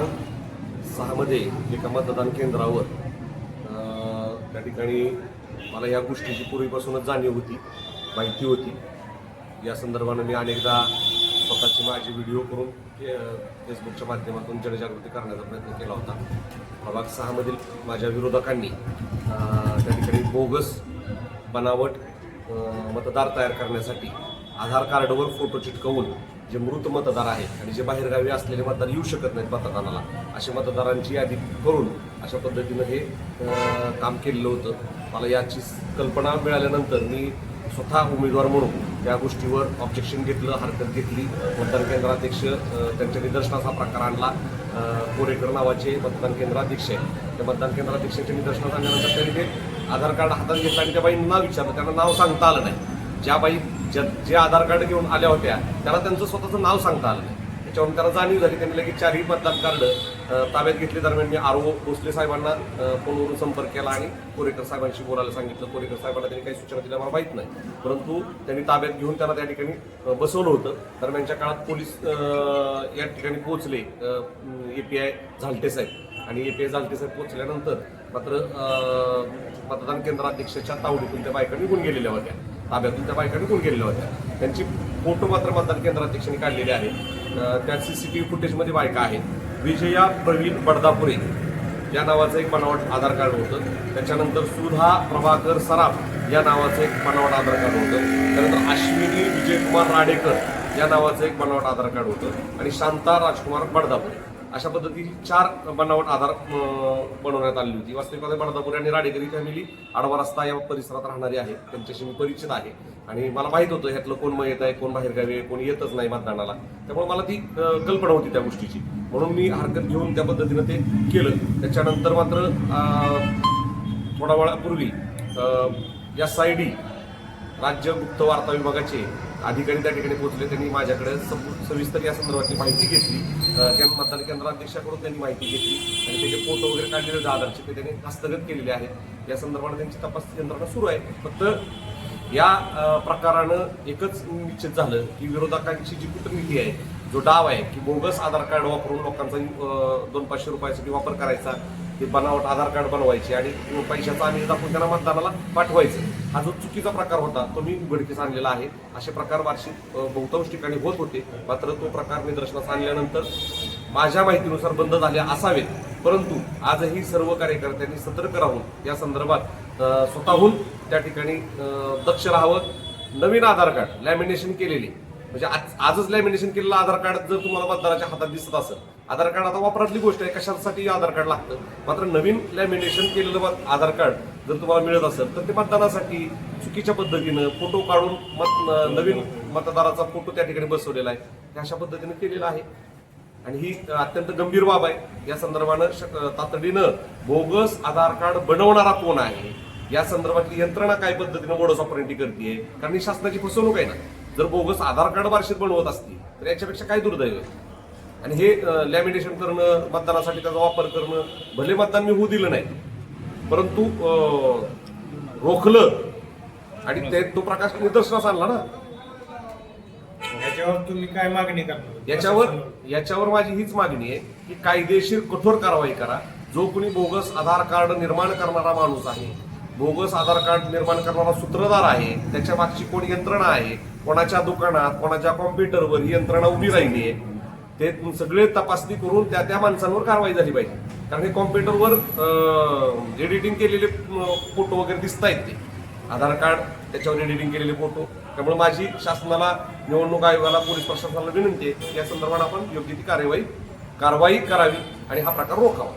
क्रमांक सहामध्ये एका मतदान केंद्रावर त्या ठिकाणी मला या गोष्टीची पूर्वीपासूनच जाणीव होती माहिती होती. या संदर्भानं मी अनेकदा स्वतःची माझी व्हिडिओ करून फेसबुकच्या माध्यमातून जनजागृती करण्याचा प्रयत्न केला होता. प्रभाग सहामधील माझ्या विरोधकांनी त्या ठिकाणी बोगस बनावट मतदार तयार करण्यासाठी आधार कार्डवर फोटो चिटकवून जे मृत मतदार आहेत आणि जे बाहेरगावी असलेले मतदार येऊ शकत नाहीत मतदानाला अशा मतदारांची यादी करून अशा पद्धतीनं हे काम केलेलं होतं. मला याची कल्पना मिळाल्यानंतर मी स्वतः उमेदवार म्हणून या गोष्टीवर ऑब्जेक्शन घेतलं हरकत घेतली. मतदान केंद्राध्यक्ष त्यांच्या निदर्शनाचा हा प्रकार आणला. कोरेकर नावाचे मतदान केंद्राध्यक्ष आहे त्या मतदान केंद्राध्यक्षाच्या निदर्शनात आणल्यानंतर त्यांनी ते आधार कार्ड हातात घेतलं आणि त्या बाईंना नाव विचारलं. त्यांना नाव सांगता आलं नाही. ज्या बाई ज्या जे आधार कार्ड घेऊन आल्या होत्या त्याला त्यांचं स्वतःचं नाव सांगता आलं नाही. त्याच्यावरून त्याला जाणीव झाली त्यांनी लगेच चारही मतदान कार्ड ताब्यात घेतले. दरम्यान मी आर ओ भोसले साहेबांना फोनवरून संपर्क केला आणि कोरेकर साहेबांशी बोलायला सांगितलं. कोरेकर साहेबांना त्यांनी काही सूचना दिल्या मला माहीत नाही. परंतु त्यांनी ताब्यात घेऊन त्याला त्या ठिकाणी बसवलं होतं. दरम्यानच्या काळात पोलीस या ठिकाणी पोहोचले ए पी आय झालटे साहेब. आणि ए पी आय झालटे साहेब पोहोचल्यानंतर मात्र मतदान केंद्राध्यक्षाच्या तावडीतून त्या बायका निघून गेलेल्या होत्या. ताब्यातून त्या बायका निघून गेलेल्या होत्या. त्यांची फोटो मात्र मतदान केंद्राध्यक्षांनी काढलेले आहेत सी टी व्ही फुटेजमध्ये बायका आहेत. विजया प्रवीण बडदापुरे या नावाचं एक बनावट आधार कार्ड होतं. त्याच्यानंतर सुधा प्रभाकर सराफ या नावाचं एक बनावट आधार कार्ड होतं. त्यानंतर अश्विनी विजयकुमार राडेकर या नावाचं एक बनावट आधार कार्ड होतं. आणि शांता राजकुमार बडदापुरे. अशा पद्धतीची चार बनावट आधार बनवण्यात आलेली होती. वास्तविकमध्ये बडदापुरे आणि राडेकरी फॅमिली आडवा रस्ता या परिसरात राहणारी आहे. त्यांच्याशी मी परिचित आहे. आणि मला माहीत होतं ह्यातलं कोण मग येत आहे कोण बाहेरगावी आहे कोण येतच नाही मतदानाला. त्यामुळे मला ती कल्पना होती त्या गोष्टीची. म्हणून मी हरकत घेऊन त्या पद्धतीनं ते केलं. त्याच्यानंतर मात्र थोडा वेळापूर्वी या सायडी राज्य गुप्त वार्ता विभागाचे अधिकारी त्या ठिकाणी पोहोचले. त्यांनी माझ्याकडे सविस्तर या संदर्भातली माहिती घेतली. अं, त्या मतदान केंद्राध्यक्षाकडून त्यांनी माहिती घेतली आणि त्याचे फोटो वगैरे काढलेले होते आधारचे. ते त्यांनी हस्तगत केलेले आहेत. या संदर्भात त्यांची तपास यंत्रणा सुरू आहे. फक्त या प्रकारानं एकच निश्चित झालं की विरोधकांची जी कूटनीती आहे जो डाव आहे की बोगस आधार कार्ड वापरून लोकांचा दोन पाचशे रुपयासाठी वापर करायचा ते बनावट आधार कार्ड बनवायचे आणि पैशाचा आम्ही दाखवून त्यांना मतदानाला पाठवायचं. हा जो चुकीचा प्रकार होता तो मी उघडकीस आणलेला आहे. असे प्रकार वार्षिक बहुतांश ठिकाणी होत होते. मात्र तो प्रकार निदर्शनास आणल्यानंतर माझ्या माहितीनुसार बंद झाले असावेत. परंतु आजही सर्व कार्यकर्त्यांनी सतर्क राहून या संदर्भात स्वतःहून त्या ठिकाणी दक्ष राहावं. नवीन आधार कार्ड लॅमिनेशन केलेले. म्हणजे आज आजच लॅमिनेशन केलेलं आधार कार्ड जर तुम्हाला मतदाराच्या हातात दिसत असेल आधार कार्ड आता वापरातली गोष्ट आहे कशासाठी आधार कार्ड लागतं? मात्र नवीन लॅमिनेशन केलेलं आधार कार्ड जर तुम्हाला मिळत असेल तर ते मतदानासाठी चुकीच्या पद्धतीनं फोटो काढून मत नवीन मतदाराचा फोटो त्या ठिकाणी बसवलेला आहे. हे अशा पद्धतीनं केलेला आहे. आणि ही अत्यंत गंभीर बाब आहे. या संदर्भानं तातडीनं बोगस आधार कार्ड बनवणारा कोण आहे? या संदर्भातली यंत्रणा काय पद्धतीनं मोडस ऑपरेटी करते कारण ही शासनाची फसवणूक आहे ना. जर बोगस आधार कार्ड वार्षिक बनवत असतील तर याच्यापेक्षा काय दुर्दैव आहे? आणि हे लॅमिनेशन करणं मतदानासाठी त्याचा वापर करणं भले मतदान मी होऊ दिलं नाही परंतु रोखलं आणि ते तो प्रकाश निदर्शनास आणला ना. ह्याच्यावर तुम्ही काय मागणी करणार याच्यावर याच्यावर माझी हीच मागणी आहे की कायदेशीर कठोर कारवाई करा. जो कोणी बोगस आधार कार्ड निर्माण करणारा माणूस आहे बोगस आधार कार्ड निर्माण करणारा सूत्रधार आहे त्याच्या मागची कोण यंत्रणा आहे कोणाच्या दुकानात कोणाच्या कॉम्प्युटरवर ही यंत्रणा उभी राहिली आहे ते सगळे तपासणी करून त्या त्या माणसांवर कारवाई झाली पाहिजे. कारण हे कॉम्प्युटरवर एडिटिंग केलेले फोटो वगैरे दिसत आहेत ते. आधार कार्ड त्याच्यावर एडिटिंग केलेले फोटो त्यामुळे माझी शासनाला निवडणूक आयोगाला पोलीस प्रशासनाला विनंती आहे या संदर्भात आपण योग्य ती कार्यवाही कारवाई करावी आणि हा प्रकार रोखावा.